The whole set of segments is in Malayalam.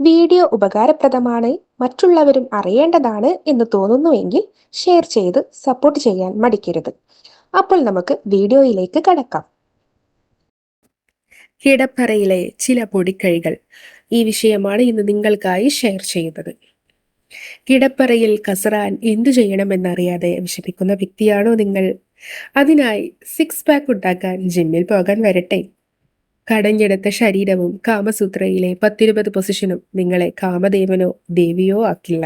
വീഡിയോ ഉപകാരപ്രദമാണ് മറ്റുള്ളവരും അറിയേണ്ടതാണ് എന്ന് തോന്നുന്നുവെങ്കിൽ ഷെയർ ചെയ്ത് സപ്പോർട്ട് ചെയ്യാൻ മടിക്കരുത്. അപ്പോൾ നമുക്ക് വീഡിയോയിലേക്ക് കടക്കാം. കിടപ്പറയിലെ ചില പൊടിക്കൈകൾ ഈ വിഷയമാണ് ഇന്ന് നിങ്ങൾക്കായി ഷെയർ ചെയ്യുന്നത്. കിടപ്പറയിൽ കസറാൻ എന്തു ചെയ്യണമെന്നറിയാതെ വിഷമിക്കുന്ന വ്യക്തിയാണോ നിങ്ങൾ? അതിനായി സിക്സ് പാക്ക് ഉണ്ടാക്കാൻ ജിമ്മിൽ പോകാൻ വരട്ടെ. കടഞ്ഞെടുത്ത ശരീരവും കാമസൂത്രയിലെ പത്തിരുപത് പൊസിഷനും നിങ്ങളെ കാമദേവനോ ദേവിയോ ആക്കില്ല.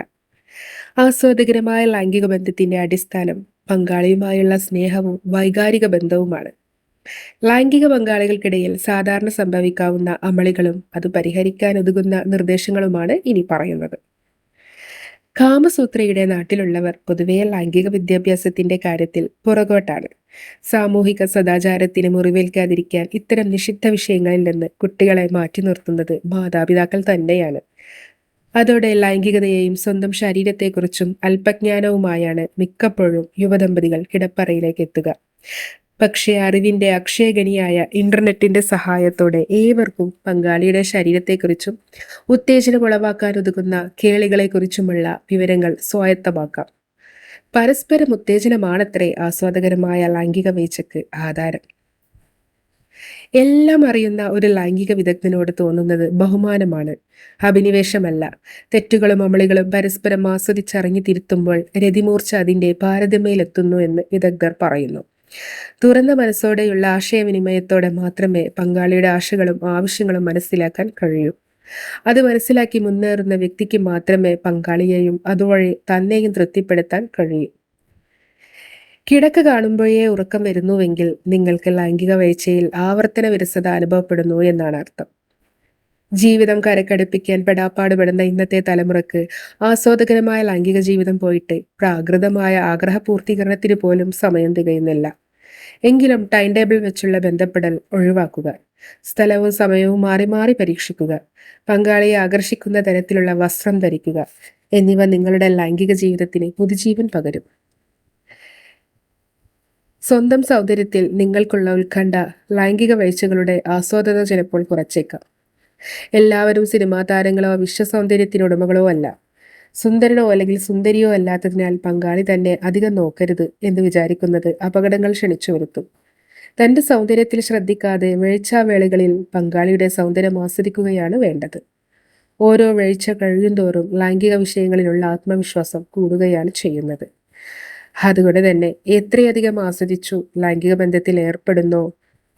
ആസ്വാദകരമായ ലൈംഗിക ബന്ധത്തിന്റെ അടിസ്ഥാനം പങ്കാളിയുമായുള്ള സ്നേഹവും വൈകാരിക ബന്ധവുമാണ്. ലൈംഗിക പങ്കാളികൾക്കിടയിൽ സാധാരണ സംഭവിക്കാവുന്ന അമളികളും അത് പരിഹരിക്കാൻ ഒതുകുന്ന നിർദ്ദേശങ്ങളുമാണ് ഇനി പറയുന്നത്. കാമസൂത്രയുടെ നാട്ടിലുള്ളവർ പൊതുവെ ലൈംഗിക വിദ്യാഭ്യാസത്തിന്റെ കാര്യത്തിൽ പുറകോട്ടാണ്. സാമൂഹിക സദാചാരത്തിന് മുറിവേൽക്കാതിരിക്കാൻ ഇത്തരം നിഷിദ്ധ വിഷയങ്ങളിൽ നിന്ന് കുട്ടികളെ മാറ്റി നിർത്തുന്നത് മാതാപിതാക്കൾ തന്നെയാണ്. അതോടെ ലൈംഗികതയെയും സ്വന്തം ശരീരത്തെക്കുറിച്ചും അല്പജ്ഞാനവുമായാണ് മിക്കപ്പോഴും യുവദമ്പതികൾ കിടപ്പറയിലേക്ക് എത്തുക. പക്ഷേ അറിവിന്റെ അക്ഷയഗനിയായ ഇന്റർനെറ്റിന്റെ സഹായത്തോടെ ഏവർക്കും പങ്കാളിയുടെ ശരീരത്തെക്കുറിച്ചും ഉത്തേജനം ഉളവാക്കാൻ ഒതുക്കുന്ന കേളികളെക്കുറിച്ചുമുള്ള വിവരങ്ങൾ സ്വായത്തമാക്കാം. പരസ്പരം ഉത്തേജനമാണത്രേ ആസ്വാദകരമായ ലൈംഗിക വീഴ്ചക്ക് ആധാരം. എല്ലാം അറിയുന്ന ഒരു ലൈംഗിക വിദഗ്ധനോട് തോന്നുന്നത് ബഹുമാനമാണ്. അഭിനിവേശമല്ല. തെറ്റുകളും അമളികളും പരസ്പരം ആസ്വദിച്ചറിഞ്ഞു തിരുത്തുമ്പോൾ രതിമൂർച്ച അതിന്റെ പാരതമ്യയിലെത്തുന്നു എന്ന് വിദഗ്ധർ പറയുന്നു. തുറന്ന മനസ്സോടെയുള്ള ആശയവിനിമയത്തോടെ മാത്രമേ പങ്കാളിയുടെ ആശകളും ആവശ്യങ്ങളും മനസ്സിലാക്കാൻ കഴിയൂ. അത് മനസ്സിലാക്കി മുന്നേറുന്ന വ്യക്തിക്ക് മാത്രമേ പങ്കാളിയെയും അതുവഴി തന്നെയും തൃപ്തിപ്പെടുത്താൻ കഴിയൂ. കിടക്ക് കാണുമ്പോഴേ ഉറക്കം വരുന്നുവെങ്കിൽ നിങ്ങൾക്ക് ലൈംഗിക വീഴ്ചയിൽ ആവർത്തന വിരസത അനുഭവപ്പെടുന്നു എന്നാണ് അർത്ഥം. ജീവിതം കരക്കടുപ്പിക്കാൻ പെടാപ്പാടുപെടുന്ന ഇന്നത്തെ തലമുറയ്ക്ക് ആസ്വാദകരമായ ലൈംഗിക ജീവിതം പോയിട്ട് പ്രാകൃതമായ ആഗ്രഹപൂർത്തീകരണത്തിന് പോലും സമയം തികയുന്നില്ല. എങ്കിലും ടൈം ടേബിൾ വെച്ചുള്ള ബന്ധപ്പെടൽ ഒഴിവാക്കുക. സ്ഥലവും സമയവും മാറി മാറി പരീക്ഷിക്കുക. പങ്കാളിയെ ആകർഷിക്കുന്ന തരത്തിലുള്ള വസ്ത്രം ധരിക്കുക. എന്നിവ നിങ്ങളുടെ ലൈംഗിക ജീവിതത്തിന് പുതുജീവൻ പകരും. സ്വന്തം സൗന്ദര്യത്തിൽ നിങ്ങൾക്കുള്ള ഉത്കണ്ഠ ലൈംഗിക വീഴ്ചകളുടെ ആസ്വാദന ചിലപ്പോൾ കുറച്ചേക്കാം. എല്ലാവരും സിനിമാ താരങ്ങളോ വിശ്വസൗന്ദര്യത്തിനുടമകളോ അല്ല. സുന്ദരനോ അല്ലെങ്കിൽ സുന്ദരിയോ അല്ലാത്തതിനാൽ പങ്കാളി തന്നെ അധികം നോക്കരുത് എന്ന് വിചാരിക്കുന്നത് അപകടങ്ങൾ ക്ഷണിച്ചു വരുത്തും. തന്റെ സൗന്ദര്യത്തിൽ ശ്രദ്ധിക്കാതെ വീഴ്ചാവേളകളിൽ പങ്കാളിയുടെ സൗന്ദര്യം ആസ്വദിക്കുകയാണ് വേണ്ടത്. ഓരോ വീഴ്ച കഴിയുന്തോറും ലൈംഗിക വിഷയങ്ങളിലുള്ള ആത്മവിശ്വാസം കൂടുകയാണ് ചെയ്യുന്നത്. അതുകൊണ്ട് തന്നെ എത്രയധികം ആസ്വദിച്ചു ലൈംഗിക ബന്ധത്തിൽ ഏർപ്പെടുന്നോ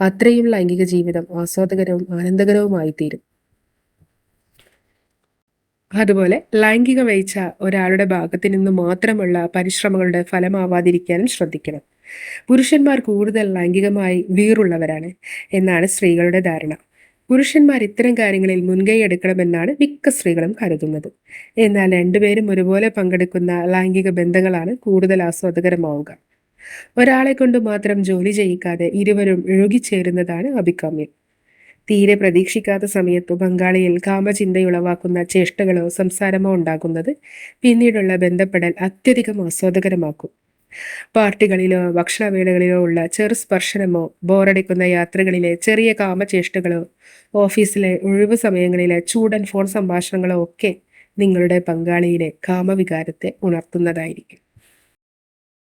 അത്രയും ലൈംഗിക ജീവിതം ആസ്വാദകരവും ആനന്ദകരവുമായി തീരും അതുപോലെ ലൈംഗിക വേഴ്ച ഒരാളുടെ ഭാഗത്തു നിന്ന് മാത്രമുള്ള പരിശ്രമങ്ങളുടെ ഫലമാവാതിരിക്കാനും ശ്രദ്ധിക്കണം. പുരുഷന്മാർ കൂടുതൽ ലൈംഗികമായി വീറുള്ളവരാണ് എന്നാണ് സ്ത്രീകളുടെ ധാരണ. പുരുഷന്മാർ ഇത്തരം കാര്യങ്ങളിൽ മുൻകൈ എടുക്കണമെന്നാണ് മിക്ക സ്ത്രീകളും കരുതുന്നത്. എന്നാൽ രണ്ടുപേരും ഒരുപോലെ പങ്കെടുക്കുന്ന ലൈംഗിക ബന്ധങ്ങളാണ് കൂടുതൽ ആസ്വാദകരമാവുക. ഒരാളെ കൊണ്ട് മാത്രം ജോലി ചെയ്യിക്കാതെ ഇരുവരും ഒഴുകിച്ചേരുന്നതാണ് അഭികാമ്യം. തീരെ പ്രതീക്ഷിക്കാത്ത സമയത്തു പങ്കാളിയിൽ കാമചിന്തയുളവാക്കുന്ന ചേഷ്ടകളോ സംസാരമോ ഉണ്ടാകുന്നത് പിന്നീടുള്ള ബന്ധപ്പെടൽ അത്യധികം ആസ്വാദകരമാക്കും. പാർട്ടികളിലോ ഭക്ഷണവേളകളിലോ ഉള്ള ചെറു സ്പർശനമോ ബോറടിക്കുന്ന യാത്രകളിലെ ചെറിയ കാമചേഷ്ടകളോ ഓഫീസിലെ ഒഴിവു സമയങ്ങളിലെ ചൂടൻ ഫോൺ സംഭാഷണങ്ങളോ ഒക്കെ നിങ്ങളുടെ പങ്കാളിയിലെ കാമവികാരത്തെ ഉണർത്തുന്നതായിരിക്കും.